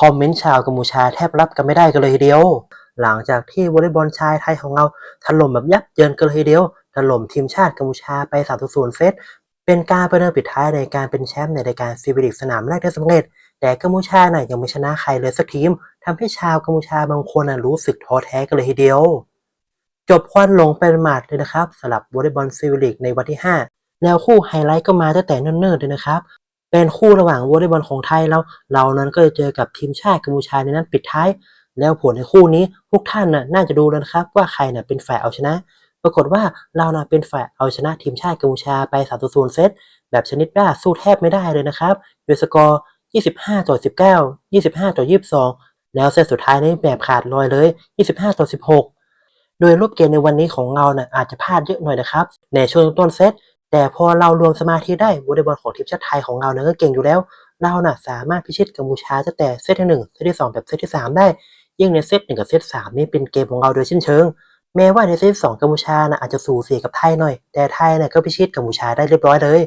คอมเมนต์ชาวกัมพูชาแทบรับกันไม่ได้กันเลยทีเดียว หลังจากที่วอลเลย์บอลชายไทยของเราถล่มแบบยับเยินกันเลยทีเดียวถล่มทีมชาติกัมพูชาไป3 0เซตเป็นการประเดิมปิดท้ายในการเป็นแชมป์ในรายการซีวิลิกสนามแรกได้สำเร็จ แต่กัมพูชาน่ะยังไม่ชนะใครเลยสักทีมทำให้ชาวกัมพูชาบางคนน่ะรู้สึกท้อแท้กันเลยทีเดียว จบควันลงเป็นหมาดเลยนะครับสำหรับวอลเลย์บอลซีวิลิกในวันที่ 5แล้วคู่ไฮไลท์ก็มาตั้งแต่เนิ่นๆเลยนะครับ เป็นคู่ระหว่างวอลเลย์บอลของไทยแล้วเรานั้นก็จะเจอกับทีมชาติกัมพูชาในนั้นปิดท้าย แล้วผลในคู่นี้พวกท่านน่ะน่าจะดูแล้วครับว่าใครน่ะเป็นฝ่ายเอาชนะ ปรากฏว่าเราน่ะเป็นฝ่ายเอาชนะทีมชาติกัมพูชาไป3 0เซตแบบชนิดว่าสู้แทบไม่ได้เลยนะครับโดยสกอร์ 25 ต่อ 19 25 ต่อ 22 แล้วเซตสุดท้ายนี่แบบขาดลอยเลย 25 ต่อ 16 โดยรูปเกมในวันนี้ของเราน่ะอาจจะพลาดเยอะหน่อยนะครับ ในช่วงต้นเซต แต่พอเรารวมสมาธิได้วอลเลย์บอลของทีมชาติไทยของเราเนี่ยก็เก่งอยู่แล้ว เราน่ะสามารถพิชิตกัมพูชาตั้งแต่เซตที่1เซตที่2แบบเซตที่3ได้ ยิ่งในเซต1กับเซต3นี่เป็นเกมของเราโดยสิ้นเชิง แม้ว่าในเซตสองกัมพูชาน่ะอาจจะสูสีกับไทยหน่อย แต่ไทยน่ะก็พิชิตกัมพูชาได้เรียบร้อยเลย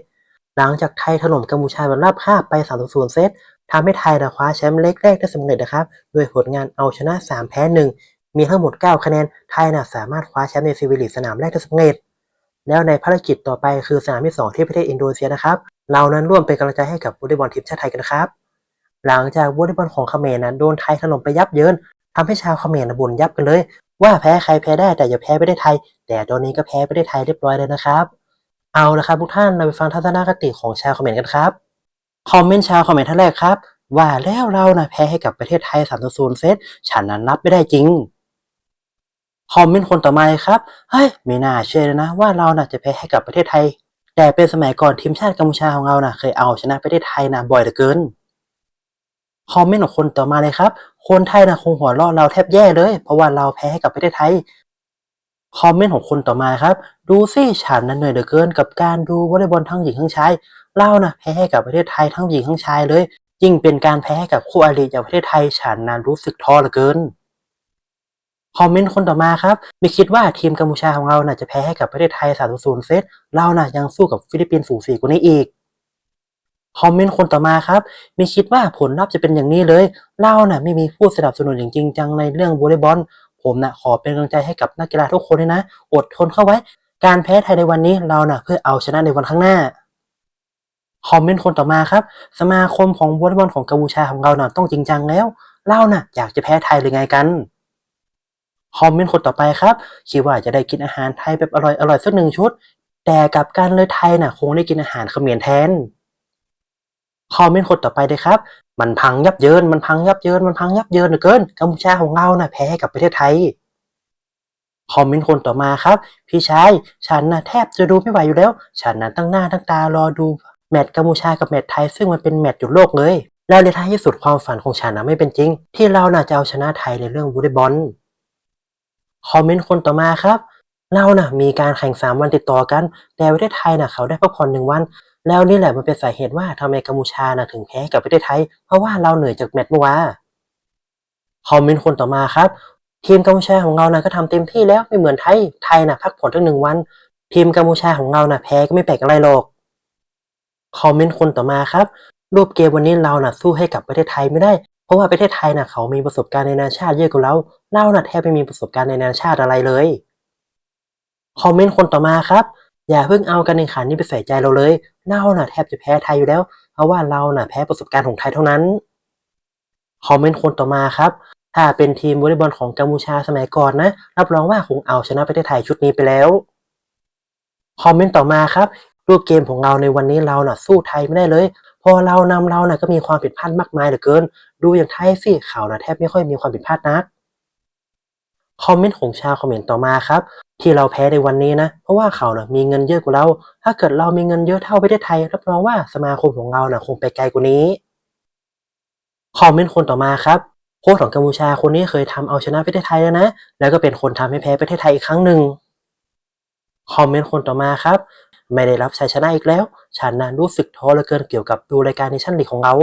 หลังจากไทยถล่มกัมพูชาแบบราบคาบไป3 0เซตทำให้ไทยนะคว้าแชมป์เล็กแรกได้สำเร็จนะครับด้วยผลงานเอาชนะ 3 แพ้ 1 มีทั้งหมด 9 คะแนน ไทยนะสามารถคว้าแชมป์ในซีวิลิสนามแรกได้สำเร็จ แล้วในภารกิจต่อไปคือสนามที่ 2 ที่ประเทศอินโดนีเซียนะครับ เรานั้นร่วมเป็นกำลังใจให้กับวอลเลย์บอลทีมชาติไทยกันนะครับ หลังจากวอลเลย์บอลของเขมรนะโดนไทยถล่มไปยับเยินทำให้ชาวเขมรนบ่นยับกันเลย ว่าแพ้ใครแพ้ได้แต่อย่าแพ้ไปได้ไทย แต่ตอนนี้ก็แพ้ไปได้ไทยเรียบร้อยเลยนะครับ เอาละครับทุกท่านเราไปฟังทัศนคติของชาวเขมรกันครับคอมเมนต์ชาวคอมเมนต์ท่านแรกครับ ว่าแล้วเรานะแพ้ให้กับประเทศไทย3 0เซตฉันนั้นรับไม่ได้จริง คอมเมนต์คนต่อมาเลยครับ เฮ้ย ไม่น่าเชื่อเลยนะ ว่าเราน่ะจะแพ้ให้กับประเทศไทย แต่เป็นสมัยก่อนทีมชาติกัมพูชาของเราน่ะ เคยเอาชนะประเทศไทยนะบ่อยเหลือเกิน คอมเมนต์ของคนต่อมาเลยครับ คนไทยน่ะคงหัวเราะเราแทบแย่เลย เพราะว่าเราแพ้ให้กับประเทศไทย คอมเมนต์ของคนต่อมาครับ ดูสิฉันนั้นเหนื่อยเหลือเกิน กับการดูวอลเลย์บอลทั้งหญิงทั้งชาย เรานะแพ้ให้กับประเทศไทยทั้งหญิงทั้งชายเลย ยิ่งเป็นการแพ้ให้กับคู่อริจากประเทศไทยฉันนั้นรู้สึกท้อเหลือเกิน คอมเมนต์คนต่อมาครับไม่คิดว่าทีมกัมพูชาของเราน่ะจะแพ้ให้กับประเทศไทย3 0เซตเราน่ะยังสู้กับฟิลิปปินส์สูสีกว่านี้อีกคอมเมนต์คนต่อมาครับไม่คิดว่าผลลัพธ์จะเป็นอย่างนี้เลยเราน่ะไม่มีผู้สนับสนุนอย่างจริงจังในเรื่องวอลเลย์บอลผมน่ะขอเป็นกำลังใจให้กับนักกีฬาทุกคนเลยนะ อดทนเข้าไว้ การแพ้ไทยในวันนี้เราน่ะเพื่อเอาชนะในวันข้างหน้าคอมเมนต์คนต่อมาครับ สมาคมของวอลเลย์บอลของกัมพูชาของเราน่ะต้องจริงจังแล้วเราน่ะอยากจะแพ้ไทยหรือไงกัน คอมเมนต์คนต่อไปครับ คิดว่าจะได้กินอาหารไทยแบบอร่อยอร่อยสักหนึ่งชุด แต่กับการเลยไทยน่ะ คงได้กินอาหารเขมรแทน คอมเมนต์คนต่อไปเลยครับ มันพังยับเยิน มันพังยับเยิน มันพังยับเยินเหลือเกิน กัมพูชาของเราน่ะแพ้กับประเทศไทย คอมเมนต์คนต่อมาครับ พี่ชาย ฉันน่ะแทบจะดูไม่ไหวอยู่แล้ว ฉันน่ะตั้งหน้าตั้งตารอดูแมตช์กัมพูชากับแมตช์ไทยซึ่งมันเป็นแมตช์หยุดโลกเลย แล้วในท้ายที่สุดความฝันของฉันน่ะไม่เป็นจริง ที่เราน่ะจะเอาชนะไทยในเรื่องวอลเลย์บอล คอมเมนต์คนต่อมาครับ เราน่ะมีการแข่งสามวันติดต่อกัน แต่ประเทศไทยน่ะเขาได้พักผ่อนหนึ่งวัน แล้วนี่แหละมันเป็นสาเหตุว่าทำไมกัมพูชาน่ะถึงแพ้กับประเทศไทย เพราะว่าเราเหนื่อยจากแมตช์เมื่อวานคอมเมนต์คนต่อมาครับ ทีมกัมพูชาของเราน่ะก็ทำเต็มที่แล้วไม่เหมือนไทยไทยน่ะพักผ่อนตั้งหนึ่งวัน ทีมกัมพูชาของเราน่ะแพ้ก็ไม่แปลกอะไรหรอกคอมเมนต์คนต่อมาครับรูปเกมวันนี้เราน่ะสู้ให้กับประเทศไทยไม่ได้ ราะว่าประเทศไทยน่ะเขามีประสบการณ์ในนานาชาติเยอะกว่าเราเราน่ะแทบไม่มีประสบการณ์ในนานาชาติอะไรเลยคอมเมนต์คนต่อมาครับ อย่าเพิ่งเอาการแข่งขันนี้ไปใส่ใจเราเลยเราน่ะแทบจะแพ้ไทยอยู่แล้ว เพราะว่าเราน่ะแพ้ประสบการณ์ของไทยเท่านั้นคอมเมนต์คนต่อมาครับ ถ้าเป็นทีมวอลเลย์บอลของกัมพูชาสมัยก่อนนะ รับรองว่าคงเอาชนะประเทศไทยชุดนี้ไปแล้วคอมเมนต์ต่อมาครับรูปเกมของเราในวันนี้เราน่ะสู้ไทยไม่ได้เลย พอเรานำเราน่ะก็มีความผิดพลาดมากมายเหลือเกิน ดูอย่างไทยสิเขาน่ะแทบไม่ค่อยมีความผิดพลาดนักคอมเมนต์ของชาวคอมเมนต์ต่อมาครับ ที่เราแพ้ในวันนี้นะ เพราะว่าเขาน่ะมีเงินเยอะกว่าเรา ถ้าเกิดเรามีเงินเยอะเท่าประเทศไทยรับรองว่าสมาคมของเราน่ะคงไปไกลกว่านี้คอมเมนต์คนต่อมาครับโค้ชของกัมพูชาคนนี้เคยทำเอาชนะประเทศไทยแล้วนะ แล้วก็เป็นคนทำให้แพ้ประเทศไทยอีกครั้งหนึ่งคอมเมนต์คนต่อมาครับ ไม่ได้รับชัยชนะอีกแล้ว ฉันน่ะรู้สึกท้อเหลือเกินเกี่ยวกับดูรายการในชั้นลีกของเรา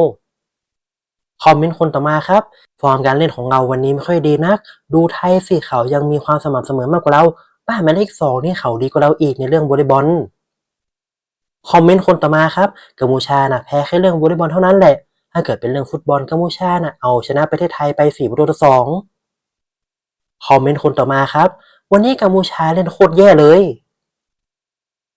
คอมเมนต์คนต่อมาครับ ฟอร์มการเล่นของเราวันนี้ไม่ค่อยดีนัก ดูไทยสิเขายังมีความสม่ำเสมอมากกว่าเราป้าหมายเลขสองนี่เขาดีกว่าเราอีกในเรื่องวอลเลย์บอลคอมเมนต์คนต่อมาครับกัมพูชาน่ะแพ้แค่เรื่องวอลเลย์บอลเท่านั้นแหละ ถ้าเกิดเป็นเรื่องฟุตบอลกัมพูชาน่ะเอาชนะประเทศไทยไป4ประตูต่อสองคอมเมนต์คนต่อมาครับ วันนี้กัมพูชาเล่นโคตรแย่เลย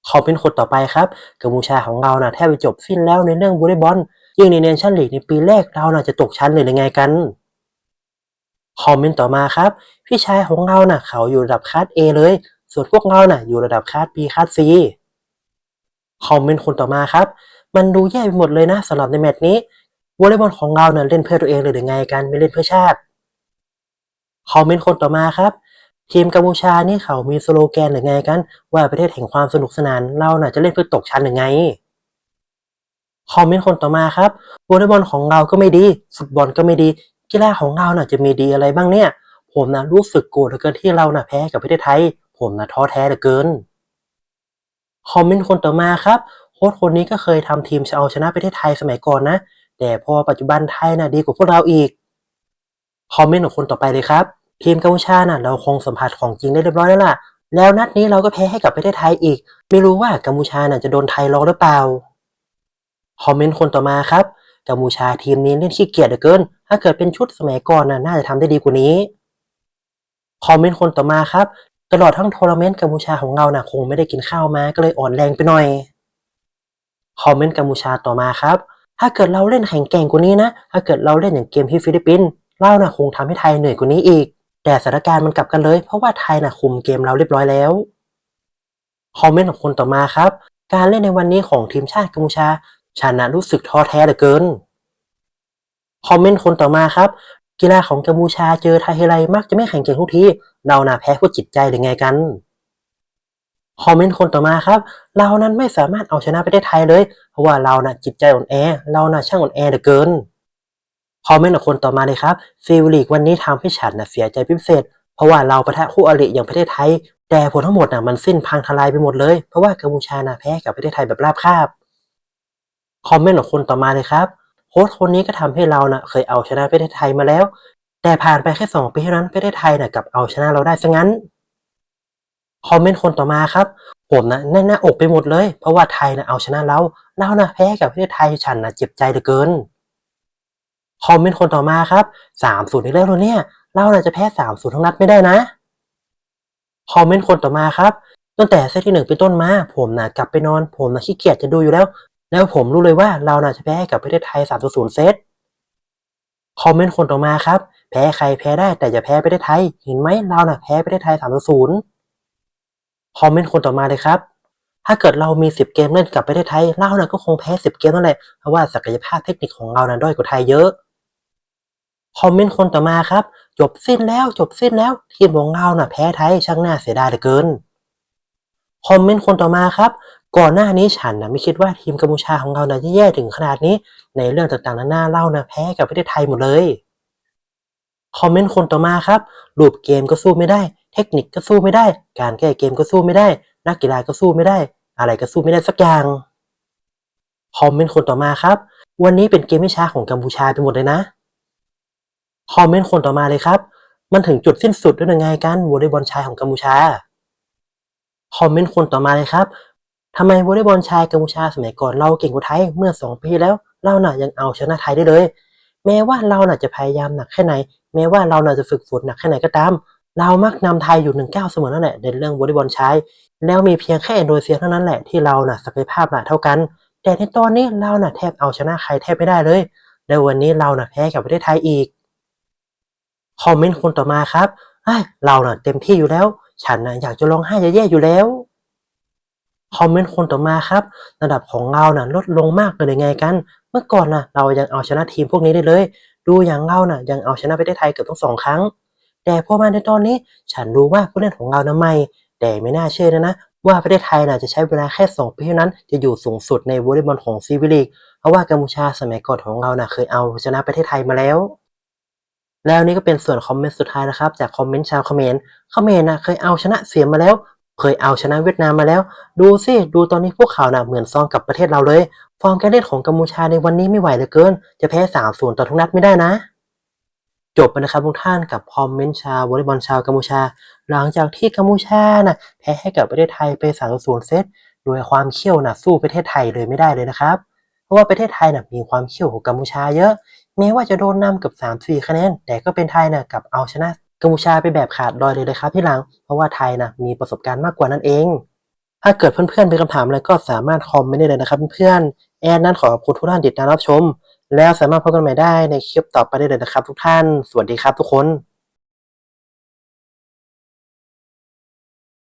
คอมเมนคนต่อไปครับกัมพูชาของเราน่ะแทบจะจบสิ้นแล้วในเรื่องวอลเลย์บอลยิ่งในเนชั่นลีกในปีแรกเราน่ะจะตกชั้นเลยหรือไงกันคอมเมนต์ต่อมาครับ พี่ชายของเราน่ะ เขาอยู่ระดับคาส A เลย ส่วนพวกเราน่ะ อยู่ระดับคาส B คาส C คอมเมนต์คนต่อมาครับ มันดูแย่ไปหมดเลยนะสำหรับในแมตช์นี้วอลเลย์บอลของเราเน่ะเล่นเพื่อตัวเองเลยหรือไงกันไม่เล่นเพื่อชาติคอมเมนต์คนต่อมาครับ ทีมกัมพูชานี่เขามีสโลแกนหรือไงกัน ว่าประเทศแห่งความสนุกสนานเราน่ะจะเล่นเพื่อตกชั้นหรือไงคอมเมนต์คนต่อมาครับวอลเลย์บอลของเราก็ไม่ดีฟุตบอลก็ไม่ดี กีฬาของเราน่ะจะมีดีอะไรบ้างเนี่ย ผมนะรู้สึกโกรธเหลือเกินที่เราน่ะแพ้กับประเทศไทย ผมนะท้อแท้เหลือเกินคอมเมนต์คนต่อมาครับโค้ชคนนี้ก็เคยทำทีมจะเอาชนะประเทศไทยสมัยก่อนนะ แต่พอปัจจุบันไทยน่ะดีกว่าพวกเราอีกคอมเมนต์ของคนต่อไปเลยครับ ทีมกัมพูชาน่ะเราคงสัมผัสของจริงได้เรียบร้อยแล้วล่ะ แล้วนัดนี้เราก็แพ้ให้กับประเทศไทยอีก ไม่รู้ว่ากัมพูชาน่ะจะโดนไทยลอกหรือเปล่า คอมเมนต์คนต่อมาครับ กัมพูชาทีมนี้เล่นขี้เกียจเหลือเกิน ถ้าเกิดเป็นชุดสมัยก่อนน่ะน่าจะทำได้ดีกว่านี้ คอมเมนต์คนต่อมาครับ ตลอดทั้งทัวร์นาเมนต์กัมพูชาของเราน่ะคงไม่ได้กินข้าวมาก็เลยอ่อนแรงไปหน่อย คอมเมนต์กัมพูชาต่อมาครับ ถ้าเกิดเราเล่นแข่งแกร่งกว่านี้นะ ถ้าเกิดเราเล่นอย่างเกมที่ฟิลิปปินส์เราน่ะคงทำให้ไทยเหนื่อยกว่านี้อีก แต่สถานการณ์มันกลับกันเลย เพราะว่าไทยน่ะคุมเกมเราเรียบร้อยแล้ว คอมเมนต์ของคนต่อมาครับ การเล่นในวันนี้ของทีมชาติกัมพูชาฉันนะรู้สึกท้อแท้เหลือเกิน คอมเมนต์คนต่อมาครับ กีฬาของกัมพูชาเจอไทยทีไรมักจะไม่แข่งเก่งทุกทีเราน่ะแพ้พราะจิตใจหรือไงกัน คอมเมนต์คนต่อมาครับ เรานั้นไม่สามารถเอาชนะประเทศไทยเลย เพราะว่าเราน่ะจิตใจอ่อนแอ เราน่ะช่างอ่อนแอเหลือเกิน คอมเมนต์ของคนต่อมาเลยครับซีวิลีกวันนี้ทำให้ฉันนะเสียใจพิเศษ เพราะว่าเราปะทะคู่อริอย่างประเทศไทย แต่ผลทั้งหมดนะมันสิ้นพังทลายไปหมดเลย เพราะว่ากัมพูชานะแพ้กับประเทศไทยแบบราบคาบคอมเมนต์ของคนต่อมาเลยครับโค้ชคนนี้ก็ทำให้เรานะเคยเอาชนะประเทศไทยมาแล้ว แต่ผ่านไปแค่สองปีเท่านั้นประเทศไทยนะกับเอาชนะเราได้ซะงั้นคอมเมนต์คนต่อมาครับ ผมนะแน่นหน้าอกไปหมดเลย เพราะว่าไทยนะเอาชนะเราเรานะแพ้กับประเทศไทยฉันนะเจ็บใจเหลือเกิน คอมเมนต์คนต่อมาครับสามศูนย์อีกแล้วเหรอเนี่ยเราน่ะจะแพ้สามศูนย์ทั้งนัดไม่ได้นะ คอมเมนต์คนต่อมาครับ ตั้งแต่เซตที่หนึ่งเป็นต้นมา ผมน่ะกลับไปนอน ผมน่ะขี้เกียจจะดูอยู่แล้ว แล้วผมรู้เลยว่าเราน่ะจะแพ้กับประเทศไทย3 0เซตคอมเมนต์คนต่อมาครับ แพ้ใครแพ้ได้แต่อย่าแพ้ประเทศไทย เห็นไหมเราน่ะแพ้ประเทศไทย3 0คอมเมนต์คนต่อมาเลยครับถ้าเกิดเรามี 10 เกมเล่นกับประเทศไทยเราน่ะก็คงแพ้ 10 เกมนั่นแหละ เพราะว่าศักยภาพเทคนิคของเราน่ะด้อยกว่าไทยเยอะ คอมเมนต์คนต่อมาครับ จบสิ้นแล้วจบสิ้นแล้ว ทีมของเราน่ะแพ้ไทยช่างน่าเสียดายเหลือเกินคอมเมนต์คนต่อมาครับ ก่อนหน้านี้ฉันนะไม่คิดว่าทีมกัมพูชาของเรานะจะแย่ถึงขนาดนี้ในเรื่องต่างๆนานาเล่านะแพ้กับประเทศไทยหมดเลยคอมเมนต์คนต่อมาครับรูปเกมก็สู้ไม่ได้ เทคนิคก็สู้ไม่ได้ การแก้เกมก็สู้ไม่ได้ นักกีฬาก็สู้ไม่ได้ อะไรก็สู้ไม่ได้สักอย่างคอมเมนต์คนต่อมาครับ วันนี้เป็นเกมที่ช้าของกัมพูชาไปหมดเลยนะ คอมเมนต์คนต่อมาเลยครับ มันถึงจุดสิ้นสุดด้วยยังไงกันวอลเลย์บอลชายของกัมพูชา คอมเมนต์คนต่อมาเลยครับทำไมวอลเลย์บอลชายกัมพูชาสมัยก่อนเราเก่งกว่าไทยเมื่อสองปีแล้วเราหน่ะยังเอาชนะไทยได้เลย แม้ว่าเราหน่ะจะพยายามหนักแค่ไหน แม้ว่าเราหน่ะจะฝึกฝนหนักแค่ไหนก็ตาม เรามักนำไทยอยู่หนึ่งเก้าเสมอนั่นแหละในเรื่องวอลเลย์บอลชายแล้วมีเพียงแค่อินโดนีเซียเท่านั้นแหละที่เราหน่ะศักยภาพหน่ะเท่ากัน แต่ในตอนนี้เราหน่ะแทบเอาชนะใครแทบไม่ได้เลย แล้ววันนี้เราหน่ะแพ้กับประเทศไทยอีก คอมเมนต์คนต่อมาครับเอ้ยเราน่ะเต็มที่อยู่แล้ว ฉันน่ะอยากจะร้องไห้จะแย่อยู่แล้วคอมเมนต์คนต่อมาครับระดับของเราน่ะลดลงมากเลยไงกัน เมื่อก่อนน่ะเรายังเอาชนะทีมพวกนี้ได้เลย ดูอย่างเราน่ะยังเอาชนะประเทศไทยเกือบทั้งสองครั้ง แต่พอมาในตอนนี้ ฉันรู้ว่าผู้เล่นของเรานะไม่ แต่ไม่น่าเชื่อนะนะว่าประเทศไทยน่ะจะใช้เวลาแค่สองปีเท่านั้นจะอยู่สูงสุดในวอลเลย์บอลของซีวิลีกเพราะว่ากัมพูชาสมัยก่อนของเราน่ะเคยเอาชนะประเทศไทยมาแล้ว แล้วนี่ก็เป็นส่วนคอมเมนต์สุดท้ายนะครับ จากคอมเมนต์ชาวเขมรเขมรนะเคยเอาชนะเสียมาแล้ว เคยเอาชนะเวียดนามมาแล้ว ดูสิดูตอนนี้พวกเขาน่ะเหมือนซองกับประเทศเราเลย ฟอร์มการเล่นของกัมพูชาในวันนี้ไม่ไหวเหลือเกิน จะแพ้สามศูนย์ต่อทุกนัดไม่ได้นะ จบไปนะครับทุกท่านกับคอมเมนต์ชาววอลเลย์บอลชาวกัมพูชา หลังจากที่กัมพูชาน่ะแพ้ให้กับประเทศไทยไปสามศูนย์เซตโดยความเขี้ยวน่ะสู้ประเทศไทยเลยไม่ได้เลยนะครับโอราะว่าประเทศไทยน่ะมีความเขี้ยวของกัมพูชาเยอะ แม้ว่าจะโดนนำกับ 3-4 คะแนน แต่ก็เป็นไทยนะกับเอาชนะกัมพูชาไปแบบขาดลอยเลยนะครับพี่หลัง เพราะว่าไทยนะมีประสบการณ์มากกว่านั่นเอง ถ้าเกิดเพื่อนๆมีคำถามอะไรก็สามารถคอมเมนต์ได้เลยนะครับเพื่อนๆแอนนั้นขอขอบคุณทุกท่านติดตามรับชม แล้วสามารถพบกันใหม่ได้ในคลิปต่อไปได้เลยนะครับทุกท่าน สวัสดีครับทุกคน